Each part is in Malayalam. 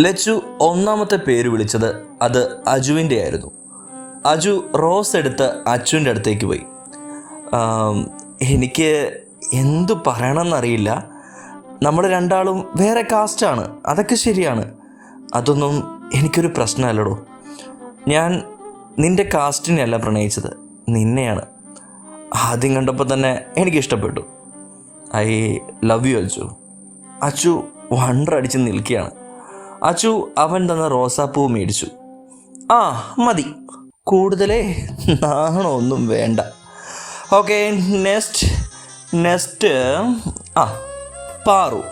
ലച്ചു ഒന്നാമത്തെ പേര് വിളിച്ചത് അത് അജുവിന്റെ ആയിരുന്നു അജു റോസ് എടുത്ത് അച്ചുവിന്റെ അടുത്തേക്ക് പോയി. എനിക്ക് എന്തു പറയണമെന്നറിയില്ല. നമ്മൾ രണ്ടാളും വേറെ കാസ്റ്റാണ്. അതൊക്കെ ശരിയാണ്. അതൊന്നും എനിക്കൊരു പ്രശ്നമല്ലടോ. ഞാൻ നിന്റെ കാസ്റ്റിനെയല്ല പ്രണയിച്ചത്. നിന്നെയാണ്. ആദ്യം കണ്ടപ്പോൾ തന്നെ എനിക്ക് ഇഷ്ടപ്പെട്ടു I love you Achu Achu wonder അടിച്ച് നിൽക്കുകയാണ്. അച്ചു അവൻ തന്ന റോസാപ്പൂ മേടിച്ചു. ആ മതി. കൂടുതലേ നാണമൊന്നും വേണ്ട. ഓക്കെ നെക്സ്റ്റ് നെക്സ്റ്റ് ആ പാറു.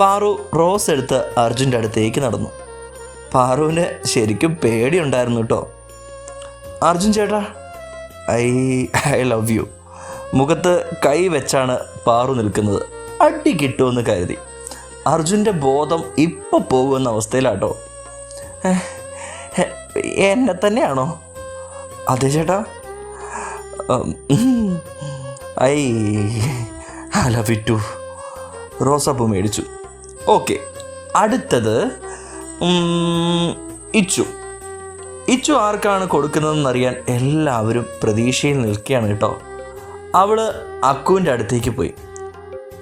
പാറു റോസ് എടുത്ത് അർജുന്റെ അടുത്തേക്ക് നടന്നു. പാറുവിന് ശരിക്കും പേടിയുണ്ടായിരുന്നു കേട്ടോ. അർജുൻ ചേട്ടാ ഐ ഐ ലവ് യു. മുഖത്ത് കൈ വെച്ചാണ് പാറു നിൽക്കുന്നത്. അടി കിട്ടുമെന്ന് കരുതി. അർജുന്റെ ബോധം ഇപ്പൊ പോകുന്ന അവസ്ഥയിലാട്ടോ. എന്നെ തന്നെയാണോ? അതെ ചേട്ടാ. ഐ ഐ ലവ് ടു റോസാപ്പൂ മേടിച്ചു. ഓക്കെ അടുത്തത് ഇച്ചു. ഇച്ചു ആർക്കാണ് കൊടുക്കുന്നതെന്നറിയാൻ എല്ലാവരും പ്രതീക്ഷയിൽ നിൽക്കുകയാണ് കേട്ടോ. അവൾ അക്കുവിന്റെ അടുത്തേക്ക് പോയി.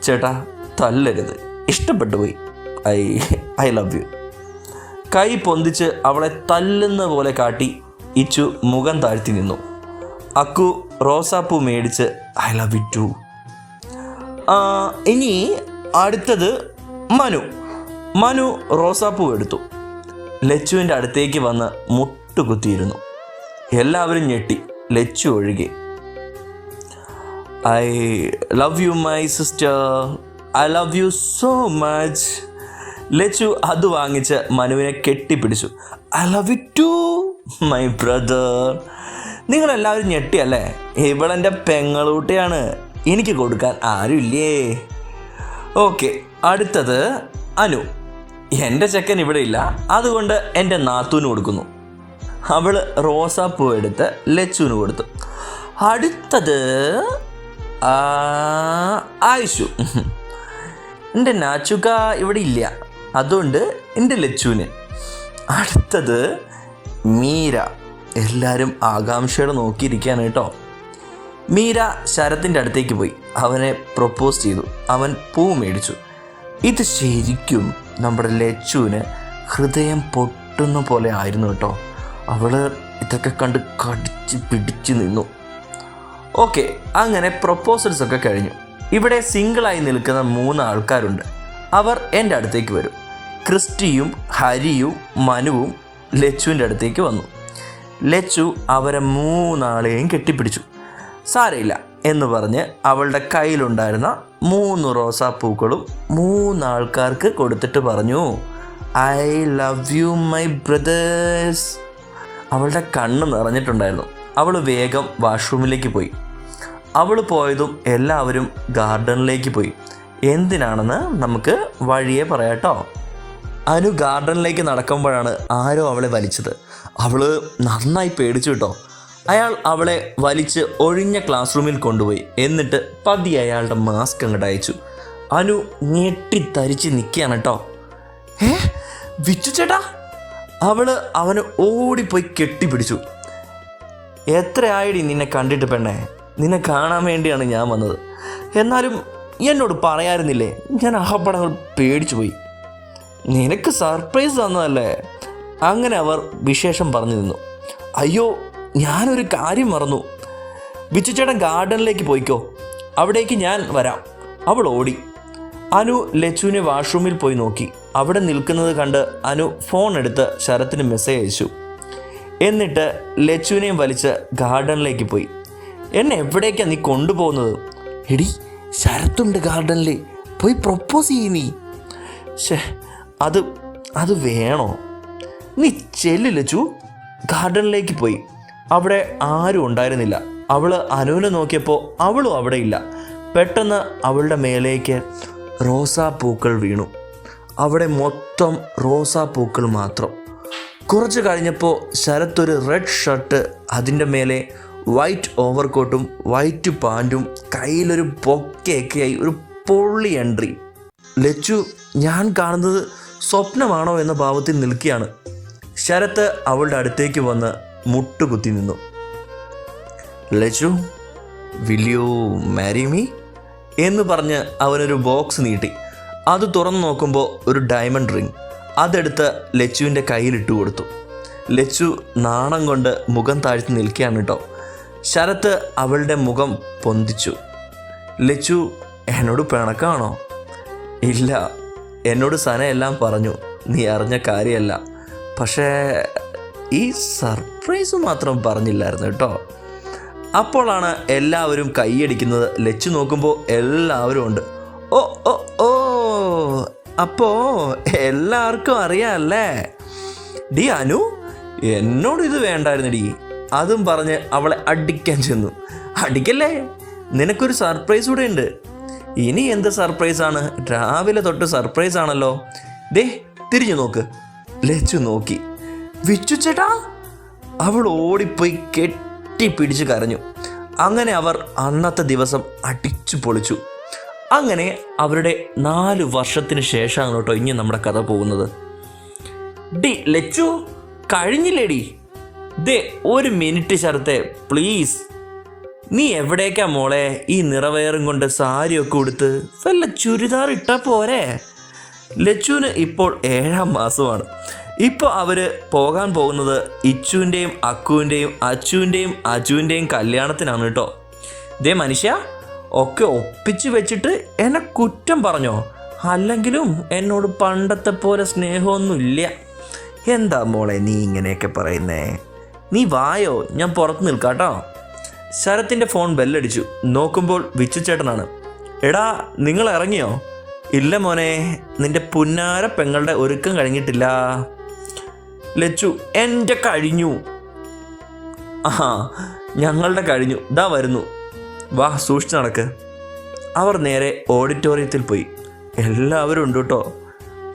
ചേട്ടാ തല്ലരുത്. ഇഷ്ടപ്പെട്ടു പോയി ഐ ഐ ലവ് യു. കൈ പൊന്തിച്ച് അവളെ തല്ലുന്ന പോലെ കാട്ടി ഇച്ചു മുഖം താഴ്ത്തി നിന്നു. അക്കു റോസാപ്പൂ മേടിച്ച് ഐ ലവ് യു ടു. ഇനി അടുത്തത് മനു. മനു റോസാപ്പൂ എടുത്തു. ലച്ചുവിന്റെ അടുത്തേക്ക് വന്ന് മുട്ടുകുത്തിയിരുന്നു. എല്ലാവരും ഞെട്ടി. ലച്ചു ഒഴുകി. I love you my sister. I love you so much Lachu അത് വാങ്ങിച്ച് മനുവിനെ കെട്ടിപ്പിടിച്ചു. I love you too my brother നിങ്ങളെല്ലാവരും ഞെട്ടിയല്ലേ? ഇവളെന്റെ പെങ്ങളൂട്ടിയാണ്. എനിക്ക് കൊടുക്കാൻ ആരുമില്ലേ? ഓക്കെ അടുത്തത് അനു. എന്റെ ചെക്കൻ ഇവിടെ ഇല്ല. അതുകൊണ്ട് എന്റെ നാത്തൂന് കൊടുക്കുന്നു. അവൾ റോസാപ്പൂ എടുത്ത് ലച്ചുവിന് കൊടുത്തു. അടുത്തത് ആയിഷു. എന്റെ നാച്ചുക ഇവിടെ ഇല്ല. അതുകൊണ്ട് എന്റെ ലച്ചുവിന്. അടുത്തത് മീര. എല്ലാവരും ആകാംക്ഷയോടെ നോക്കിയിരിക്കുകയാണ് കേട്ടോ. മീര ശരത്തിന്റെ അടുത്തേക്ക് പോയി. അവനെ പ്രപ്പോസ് ചെയ്തു. അവൻ പൂ മേടിച്ചു. ഇത് ശരിക്കും നമ്മുടെ ലച്ചുവിന് ഹൃദയം പൊട്ടുന്ന പോലെ ആയിരുന്നു കേട്ടോ. അവൾ ഇതൊക്കെ കണ്ട് കടിച്ച് പിടിച്ച് നിന്നു. ഓക്കെ അങ്ങനെ പ്രപ്പോസൽസ് ഒക്കെ കഴിഞ്ഞു. ഇവിടെ സിംഗിളായി നിൽക്കുന്ന മൂന്ന് ആൾക്കാരുണ്ട് അവർ എന്റെ അടുത്തേക്ക് വരും. ക്രിസ്റ്റിയും ഹരിയും മനുവും ലച്ചുവിന്റെ അടുത്തേക്ക് വന്നു. ലച്ചു അവരെ മൂന്നാളെയും കെട്ടിപ്പിടിച്ചു. സാരയില്ല എന്ന് പറഞ്ഞ് അവളുടെ കയ്യിലുണ്ടായിരുന്ന മൂന്ന് റോസാപ്പൂക്കളും മൂന്നാൾക്കാർക്ക് കൊടുത്തിട്ട് പറഞ്ഞു I love you my brothers അവളുടെ കണ്ണ് നിറഞ്ഞിട്ടുണ്ടായിരുന്നു. അവൾ വേഗം വാഷ്റൂമിലേക്ക് പോയി. അവൾ പോയതും എല്ലാവരും ഗാർഡനിലേക്ക് പോയി. എന്തിനാണെന്ന് നമുക്ക് വഴിയെ പറയാട്ടോ അനു ഗാർഡനിലേക്ക് നടക്കുമ്പോഴാണ് ആരോ അവളെ വലിച്ചത്. അവൾ നന്നായി പേടിച്ചു കേട്ടോ അയാൾ അവളെ വലിച്ച് ഒഴിഞ്ഞ ക്ലാസ് റൂമിൽ കൊണ്ടുപോയി. എന്നിട്ട് പതി അയാളുടെ മാസ്ക് അങ്ങോട്ട് അയച്ചു. അനു ഞെട്ടിത്തരിച്ച് നിൽക്കുകയാണ് കേട്ടോ ഏ? വിച്ചു ചേട്ടാ? അവൾ അവന് ഓടിപ്പോയി കെട്ടിപ്പിടിച്ചു. എത്രയായിടി നിന്നെ കണ്ടിട്ട് പെണ്ണേ? നിന്നെ കാണാൻ വേണ്ടിയാണ് ഞാൻ വന്നത്. എന്നാലും എന്നോട് പറയാറുന്നില്ലേ? ഞാൻ അഹപ്പടങ്ങൾ പേടിച്ചു പോയി. നിനക്ക് സർപ്രൈസ് തന്നതല്ലേ? അങ്ങനെ അവർ വിശേഷം പറഞ്ഞു നിന്നു അയ്യോ ഞാനൊരു കാര്യം മറന്നു. ബിച്ചുചേട്ടൻ ഗാർഡനിലേക്ക് പോയിക്കോ. അവിടേക്ക് ഞാൻ വരാം. അവൾ ഓടി. അനു ലച്ചുവിനെ വാഷ്റൂമിൽ പോയി നോക്കി. അവിടെ നിൽക്കുന്നത് കണ്ട് അനു ഫോൺ എടുത്ത് ശരത്തിന് മെസ്സേജ് അയച്ചു. എന്നിട്ട് ലച്ചുവിനെയും വലിച്ച് ഗാർഡനിലേക്ക് പോയി. എന്നെ എവിടേക്കാണ് നീ കൊണ്ടുപോകുന്നത്? എടി ശരത്തുണ്ട് ഗാർഡനിൽ പോയി പ്രൊപ്പോസ് ചെയ്യ നീ. ഷേ അത് അത് വേണോ? നീ ചെല്ലില്ല ചു ഗാർഡനിലേക്ക് പോയി. അവിടെ ആരും ഉണ്ടായിരുന്നില്ല. അവൾ അനുവിനെ നോക്കിയപ്പോൾ അവളും അവിടെ ഇല്ല. പെട്ടെന്ന് അവളുടെ മേലേക്ക് റോസാപ്പൂക്കൾ വീണു. അവിടെ മൊത്തം റോസാപ്പൂക്കൾ മാത്രം. കുറച്ച് കഴിഞ്ഞപ്പോൾ ശരത്തൊരു റെഡ് ഷർട്ട് അതിന്റെ മേലെ വൈറ്റ് ഓവർകോട്ടും വൈറ്റ് പാന്റും കയ്യിലൊരു ബൊക്കെയൊക്കെയായി ഒരു പൊള്ളി എൻട്രി ലച്ചു ഞാൻ കാണുന്നത് സ്വപ്നമാണോ എന്ന ഭാവത്തിൽ നിൽക്കുകയാണ്. ശരത്ത് അവളുടെ അടുത്തേക്ക് വന്ന് മുട്ടുകുത്തി നിന്നു. Lachu will you marry me എന്ന് പറഞ്ഞ് അവനൊരു ബോക്സ് നീട്ടി. അത് തുറന്നു നോക്കുമ്പോൾ ഒരു ഡയമണ്ട് റിങ് അതെടുത്ത് ലച്ചുവിന്റെ കയ്യിലിട്ട് കൊടുത്തു. ലച്ചു നാണം കൊണ്ട് മുഖം താഴ്ത്തി നിൽക്കുകയാണ് കേട്ടോ. ശരത്ത് അവളുടെ മുഖം പൊന്തിച്ചു. ലച്ചു എന്നോട് പിണക്കാണോ? ഇല്ല എന്നോട് സന എല്ലാം പറഞ്ഞു. നീ അറിഞ്ഞ കാര്യമല്ല. പക്ഷേ ഈ സർപ്രൈസ് മാത്രം പറഞ്ഞില്ലായിരുന്നു കേട്ടോ. അപ്പോഴാണ് എല്ലാവരും കൈയടിക്കുന്നത്. ലച്ചു നോക്കുമ്പോൾ എല്ലാവരും ഉണ്ട്. ഓ ഓ ഓ അപ്പോൾ എല്ലാവർക്കും അറിയാമല്ലേ ഡി അനു എന്നോട് ഇത് വേണ്ടായിരുന്നു ഡി അതും പറഞ്ഞ് അവളെ അടിക്കാൻ ചെന്നു. അടിക്കല്ലേ? നിനക്കൊരു സർപ്രൈസ് കൂടെ ഉണ്ട്. ഇനി എന്ത് സർപ്രൈസാണ് രാവിലെ തൊട്ട് സർപ്രൈസ് ആണല്ലോ. ദേ തിരിഞ്ഞു നോക്ക്. ലച്ചു നോക്കി. വിച്ചു ചേട്ടാ അവൾ ഓടിപ്പോയി കെട്ടിപ്പിടിച്ച് കരഞ്ഞു. അങ്ങനെ അവർ അന്നത്തെ ദിവസം അടിച്ചു പൊളിച്ചു. അങ്ങനെ അവരുടെ നാല് വർഷത്തിന് ശേഷമാണ് കേട്ടോ ഇനി നമ്മുടെ കഥ പോകുന്നത്. ഡി ലച്ചു കഴിഞ്ഞില്ലേടി? ദേ ഒരു മിനിറ്റ് ശരത്തെ പ്ലീസ് നീ എവിടേക്കാ മോളെ ഈ നിറവയറും കൊണ്ട് സാരിയൊക്കെ ഉടുത്ത്? വല്ല ചുരിദാർ ഇട്ടാ പോരെ? ലച്ചുവിന് ഇപ്പോൾ ഏഴാം മാസമാണ്. ഇപ്പോൾ അവർ പോകാൻ പോകുന്നത് ഇച്ചുവിന്റെയും അക്കുവിന്റെയും അച്ചുവിന്റെയും അജുവിന്റെയും കല്യാണത്തിനാണ് കേട്ടോ. ദേ മനുഷ്യ ഒക്കെ ഒപ്പിച്ച് വെച്ചിട്ട് എന്നെ കുറ്റം പറഞ്ഞോ? അല്ലെങ്കിലും എന്നോട് പണ്ടത്തെ പോലെ സ്നേഹമൊന്നുമില്ല. എന്താ മോളെ നീ ഇങ്ങനെയൊക്കെ പറയുന്നേ? നീ വായോ? ഞാൻ പുറത്ത് നിൽക്കാട്ടോ ശരത്തിന്റെ ഫോൺ ബെല്ലടിച്ചു. നോക്കുമ്പോൾ വിച്ചു ചേട്ടനാണ്. എടാ നിങ്ങൾ ഇറങ്ങിയോ? ഇല്ല മോനെ നിന്റെ പുന്നാര പെങ്ങളുടെ ഒരുക്കം കഴിഞ്ഞിട്ടില്ല. ലച്ചു എന്റെ കഴിഞ്ഞു. ആ ഞങ്ങളുടെ കഴിഞ്ഞു. ദാ വരുന്നു. വാ സൂക്ഷിച്ച് നടക്ക്. അവർ നേരെ ഓഡിറ്റോറിയത്തിൽ പോയി. എല്ലാവരും ഉണ്ട് കേട്ടോ.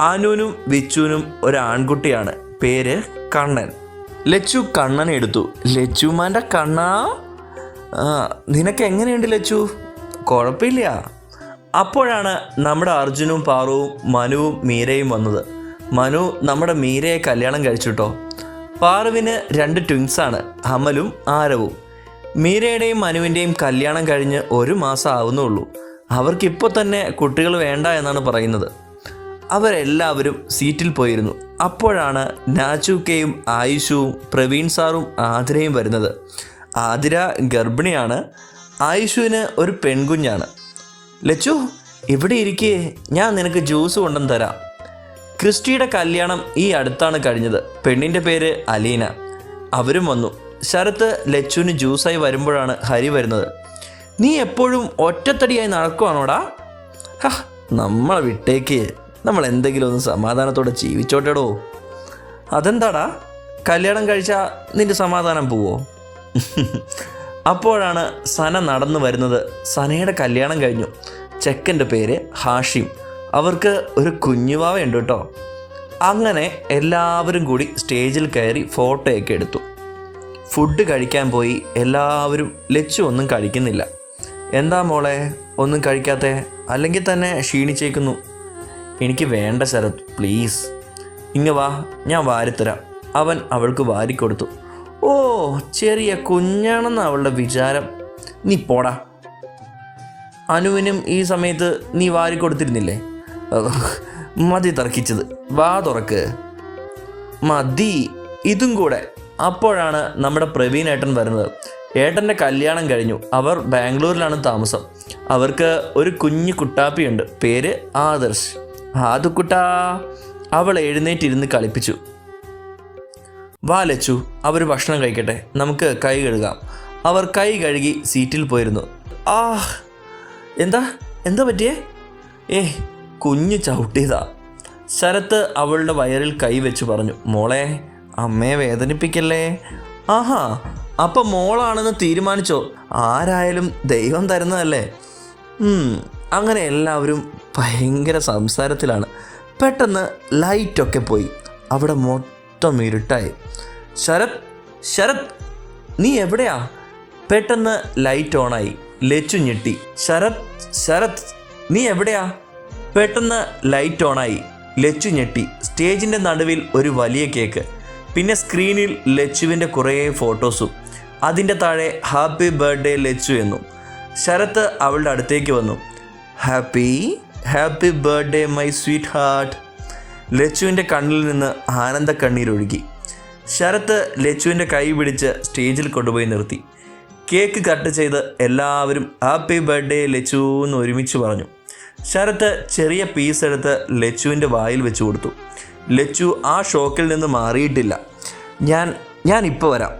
അനുവിനും വിച്ചുവിനും ഒരു ആൺകുട്ടിയാണ്. പേര് കണ്ണൻ. ലച്ചു കണ്ണനെ എടുത്തു. ലച്ചുമാന്റെ കണ്ണാ? നിനക്ക് എങ്ങനെയുണ്ട് ലച്ചു? കുഴപ്പമില്ല. അപ്പോഴാണ് നമ്മുടെ അർജുനും പാറുവും മനുവും മീരയും വന്നത്. മനു നമ്മുടെ മീരയെ കല്യാണം കഴിച്ചുട്ടോ. പാറുവിന് രണ്ട് ട്വിൻസാണ് അമലും ആരവും. മീരയുടെയും മനുവിന്റെയും കല്യാണം കഴിഞ്ഞ് ഒരു മാസം ആവുന്നുള്ളൂ. അവർക്കിപ്പോൾ തന്നെ കുട്ടികൾ വേണ്ട എന്നാണ് പറയുന്നത്. അവരെല്ലാവരും സീറ്റിൽ പോയിരുന്നു. അപ്പോഴാണ് നാച്ചുക്കയും ആയുഷുവും പ്രവീൺ സാറും ആതിരയും വരുന്നത്. ആതിര ഗർഭിണിയാണ് ആയുഷുവിന് ഒരു പെൺകുഞ്ഞാണ്. ലച്ചു ഇവിടെ ഇരിക്കേ? ഞാൻ നിനക്ക് ജ്യൂസ് കൊണ്ടുവന്ന് തരാം. ക്രിസ്റ്റിയുടെ കല്യാണം ഈ അടുത്താണ് കഴിഞ്ഞത്. പെണ്ണിന്റെ പേര് അലീന. അവരും വന്നു. ശരത്ത് ലച്ചുവിന് ജ്യൂസായി വരുമ്പോഴാണ് ഹരി വരുന്നത്. നീ എപ്പോഴും ഒറ്റത്തടിയായി നടക്കുവാണോടാ? നമ്മളെ വിട്ടേക്ക്. നമ്മൾ എന്തെങ്കിലും ഒന്ന് സമാധാനത്തോടെ ജീവിച്ചോട്ടെടോ. അതെന്താടാ? കല്യാണം കഴിച്ചാൽ നിന്റെ സമാധാനം പോവോ? അപ്പോഴാണ് സന നടന്നു വരുന്നത്. സനയുടെ കല്യാണം കഴിഞ്ഞു. ചെക്കന്റെ പേര് ഹാഷിം. അവർക്ക് ഒരു കുഞ്ഞുവാവയുണ്ട് കേട്ടോ. അങ്ങനെ എല്ലാവരും കൂടി സ്റ്റേജിൽ കയറി ഫോട്ടോയൊക്കെ എടുത്തു. ഫുഡ് കഴിക്കാൻ പോയി. എല്ലാവരും ലച്ചു ഒന്നും കഴിക്കുന്നില്ല. എന്താ മോളെ? ഒന്നും കഴിക്കാത്ത? അല്ലെങ്കിൽ തന്നെ ക്ഷീണിച്ചേക്കുന്നു. എനിക്ക് വേണ്ട ശരത് പ്ലീസ് ഇങ്ങ വാ ഞാൻ വാരിത്തരാം. അവൻ അവൾക്ക് വാരിക്കൊടുത്തു. ഓ ചെറിയ കുഞ്ഞാണെന്ന് അവളുടെ വിചാരം. നീ പോടാ. അനുവിനും ഈ സമയത്ത് നീ വാരിക്കൊടുത്തിരുന്നില്ലേ? മതി തർക്കിച്ചത്. വാ തുറക്ക്. മതി. ഇതും കൂടെ. അപ്പോഴാണ് നമ്മുടെ പ്രവീൺ ഏട്ടൻ വരുന്നത്. ഏട്ടന്റെ കല്യാണം കഴിഞ്ഞു. അവർ ബാംഗ്ലൂരിലാണ് താമസം. അവർക്ക് ഒരു കുഞ്ഞു കുട്ടാപ്പിയുണ്ട്. പേര് ആദർശ്. ആദുക്കുട്ടാ അവൾ എഴുന്നേറ്റിരുന്ന് കളിപ്പിച്ചു. വാലച്ചു അവർ ഭക്ഷണം കഴിക്കട്ടെ. നമുക്ക് കൈ കഴുകാം. അവർ കൈ കഴുകി സീറ്റിൽ പോയിരുന്നു. ആ എന്താ? എന്താ പറ്റിയേ? ഏ കുഞ്ഞ് ചവിട്ടിയതാ. ശരത്ത് അവളുടെ വയറിൽ കൈ വെച്ച് പറഞ്ഞു. മോളെ അമ്മയെ വേദനിപ്പിക്കല്ലേ? ആഹാ അപ്പം മോളാണെന്ന് തീരുമാനിച്ചോ? ആരായാലും ദൈവം തരുന്നതല്ലേ? അങ്ങനെ എല്ലാവരും ഭയങ്കര സംസാരത്തിലാണ്. പെട്ടെന്ന് ലൈറ്റൊക്കെ പോയി. അവിടെ മൊത്തം ഇരുട്ടായി. ശരത് ശരത് നീ എവിടെയാ? പെട്ടെന്ന് ലൈറ്റ് ഓണായി ലച്ചു ഞെട്ടി. ശരത് ശരത് നീ എവിടെയാ? പെട്ടെന്ന് ലൈറ്റ് ഓണായി ലച്ചു ഞെട്ടി. സ്റ്റേജിന്റെ നടുവിൽ ഒരു വലിയ കേക്ക്. പിന്നെ സ്ക്രീനിൽ ലച്ചുവിന്റെ കുറേ ഫോട്ടോസും. അതിന്റെ താഴെ ഹാപ്പി ബർത്ത്ഡേ ലച്ചു എന്നും. ശരത്ത് അവളുടെ അടുത്തേക്ക് വന്നു. Happy happy birthday my sweetheart ലച്ചുവിന്റെ കണ്ണിൽ നിന്ന് ആനന്ദ കണ്ണീരൊഴുകി ശരത്ത് ലച്ചുവിന്റെ കൈ പിടിച്ച് സ്റ്റേജിൽ കൊണ്ടുപോയി നിർത്തി. കേക്ക് കട്ട് ചെയ്ത് എല്ലാവരും ഹാപ്പി ബർത്ത്ഡേ ലച്ചു എന്ന് ഒരുമിച്ച് പറഞ്ഞു. ശരത്ത് ചെറിയ പീസ് എടുത്ത് ലച്ചുവിന്റെ വായിൽ വെച്ച് കൊടുത്തു. ലച്ചു ആ ഷോക്കിൽ നിന്ന് മാറിയിട്ടില്ല. ഞാൻ ഞാൻ ഇപ്പോൾ വരാം.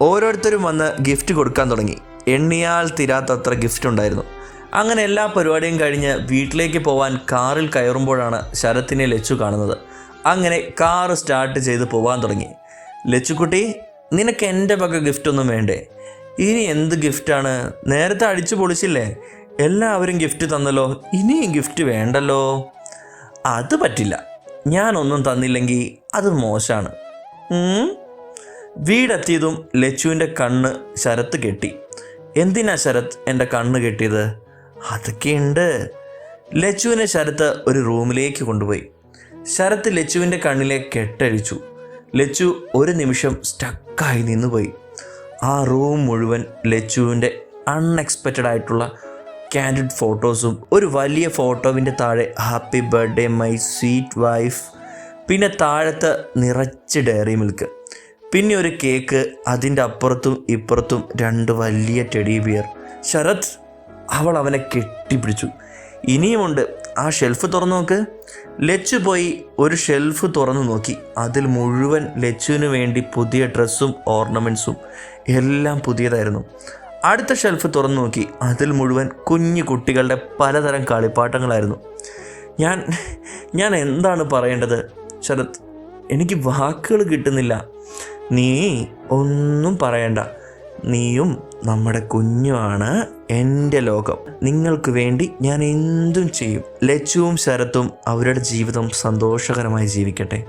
ഓരോരുത്തരും വന്ന് ഗിഫ്റ്റ് കൊടുക്കാൻ തുടങ്ങി. എണ്ണിയാൽ തീരാത്തത്ര ഗിഫ്റ്റ് ഉണ്ടായിരുന്നു. അങ്ങനെ എല്ലാ പരിപാടിയും കഴിഞ്ഞ് വീട്ടിലേക്ക് പോവാൻ കാറിൽ കയറുമ്പോഴാണ് ശരത്തിനെ ലച്ചു കാണുന്നത്. അങ്ങനെ കാറ് സ്റ്റാർട്ട് ചെയ്ത് പോകാൻ തുടങ്ങി. ലച്ചുക്കുട്ടി നിനക്ക് എന്റെ വക ഗിഫ്റ്റൊന്നും വേണ്ടേ? ഇനി എന്ത് ഗിഫ്റ്റാണ് നേരത്തെ അടിച്ചു പൊളിച്ചില്ലേ? എല്ലാവരും ഗിഫ്റ്റ് തന്നല്ലോ ഇനിയും ഗിഫ്റ്റ് വേണ്ടല്ലോ? അത് പറ്റില്ല. ഞാനൊന്നും തന്നില്ലെങ്കിൽ അത് മോശമാണ്? വീടെത്തിയതും ലച്ചുവിന്റെ കണ്ണ് ശരത്ത് കെട്ടി. എന്തിനാ ശരത് എന്റെ കണ്ണ് കെട്ടിയത്? അതൊക്കെയുണ്ട്. ലച്ചുവിനെ ശരത്ത് ഒരു റൂമിലേക്ക് കൊണ്ടുപോയി. ശരത്ത് ലച്ചുവിന്റെ കണ്ണിലെ കെട്ടഴിച്ചു. ലച്ചു ഒരു നിമിഷം സ്റ്റക്കായി നിന്നുപോയി. ആ റൂം മുഴുവൻ ലച്ചുവിന്റെ അൺഎക്സ്പെക്റ്റഡ് ആയിട്ടുള്ള ക്യാൻഡിഡ് ഫോട്ടോസും ഒരു വലിയ ഫോട്ടോവിന്റെ താഴെ happy birthday my sweet wife പിന്നെ താഴത്ത് നിറച്ച് ഡയറി മിൽക്ക് പിന്നെ ഒരു കേക്ക് അതിന്റെ അപ്പുറത്തും ഇപ്പുറത്തും രണ്ട് വലിയ ടെഡി ബിയർ. ശരത് അവൾ അവനെ കെട്ടിപ്പിടിച്ചു. ഇനിയുമുണ്ട്. ആ ഷെൽഫ് തുറന്നു നോക്ക്. ലച്ചു പോയി ഒരു ഷെൽഫ് തുറന്നു നോക്കി. അതിൽ മുഴുവൻ ലച്ചുവിന് വേണ്ടി പുതിയ ഡ്രസ്സും ഓർണമെന്റ്സും എല്ലാം പുതിയതായിരുന്നു. അടുത്ത ഷെൽഫ് തുറന്നു നോക്കി. അതിൽ മുഴുവൻ കുഞ്ഞു കുട്ടികളുടെ പലതരം കളിപ്പാട്ടങ്ങളായിരുന്നു. ഞാൻ ഞാൻ എന്താണ് പറയേണ്ടത്? ശരത് എനിക്ക് വാക്കുകൾ കിട്ടുന്നില്ല. നീ ഒന്നും പറയണ്ട. നീയും നമ്മുടെ കുഞ്ഞുമാണ് എന്റെ ലോകം. നിങ്ങൾക്ക് വേണ്ടി ഞാൻ എന്തും ചെയ്യും. ലച്ചുവും ശരത്തും അവരുടെ ജീവിതം സന്തോഷകരമായി ജീവിക്കട്ടെ.